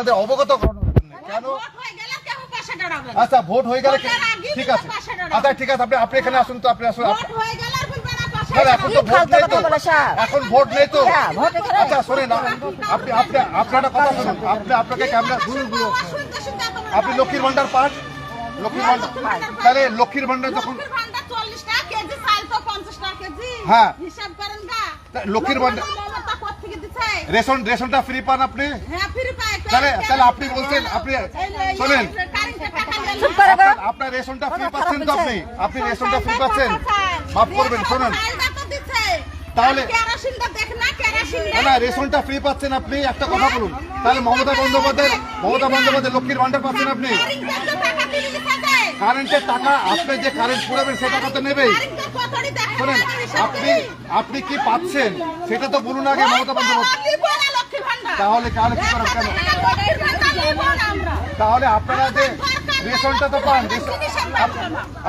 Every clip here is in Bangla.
আপনাদের অবগত করানোর জন্য কেন? হয়ে। আচ্ছা ভোট হয়ে গেলে ঠিক আছে। আচ্ছা ঠিক আছে আপনি আপনি এখানে আসুন তো আপনি আসুন। হয়ে এখন ভোট নেই তো। হ্যাঁ। আচ্ছা শোনেন আপনি আপনি আপনার কথা শুনুন। আপনি আপনাকে ক্যামেরা আপনি লক্ষ্মীর ভান্ডার পান? লক্ষ্মীর ভান্ডার তাহলে লক্ষ্মীর ভান্ডার যখন লক্ষ্মীর ভান্ডার 40 টাকা কেজি, চাল তো 50 টাকা কেজি। হ্যাঁ। লক্ষ্মীর ভান্ডার-? রেশন রেশনটা ফ্রি পান আপনি? হ্যাঁ। তাহলে তাহলে আপনি বলছেন আপনি শোনেন। আপনার- রেশনটা ফ্রি পাচ্ছেন তো আপনি? আপনি রেশনটা ফ্রি পাচ্ছেন? মাফ করবেন শোনেন। তাহলে- না, রেশনটা ফ্রি পাচ্ছেন আপনি একটা কথা বলুন। তাহলে মমতা বন্দ্যোপাধ্যায় মমতা বন্দ্যোপাধ্যায় লক্ষ্মীর ভান্ডার পাচ্ছেন আপনি? কারেন্টের টাকা আপনি যে কারেন্ট পুরাবেন সে টাকা তো নেবেই। শোনেন আপনি আপনি কি পাচ্ছেন? সেটা তো বলুন আগে মমতা বন্দ্যোপাধ্যায়। তাহলে তাহলে কি করেন কেন। তাহলে আপনারা যে রেশনটা তো পান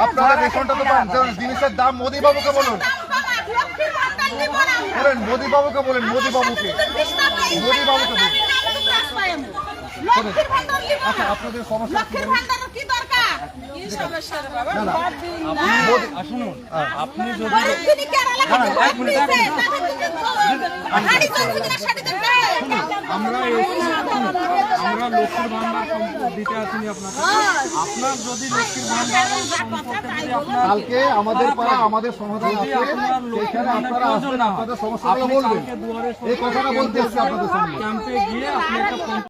আপনারা রেশনটা তো পান জিনিসের দাম মোদি বাবুকে বলুন বলেন মোদি বাবুকে বলেন। মোদি বাবুকে মোদি বাবুকে বলুন। আচ্ছা আপনাদের সমস্যা কি লক্ষ্মীর বলুন? ভান্ডারের কি দরকার? না না মোদি গরিব যিনি কেরালা থেকে ভোট দিয়েছে, তাদের দিকে তো হাঁড়ি চলছে কিনা শাড়ি দেখতে হবে। আমরা আমরা লক্ষ্মীর ভান্ডার দিতে আসিনি আপনাকে আপনার যদি লক্ষ্মীর ভান্ডার আপনার কালকে আমাদের পাড়া আমাদের সমাধান আছে সেখানে আপনারা আসবেন আপনাদের সমস্যাগুলো আপনি বলবেন এই কথাটা বলতে এসছি আপনাদের সামনে ক্যাম্পে গিয়ে আপনি একটা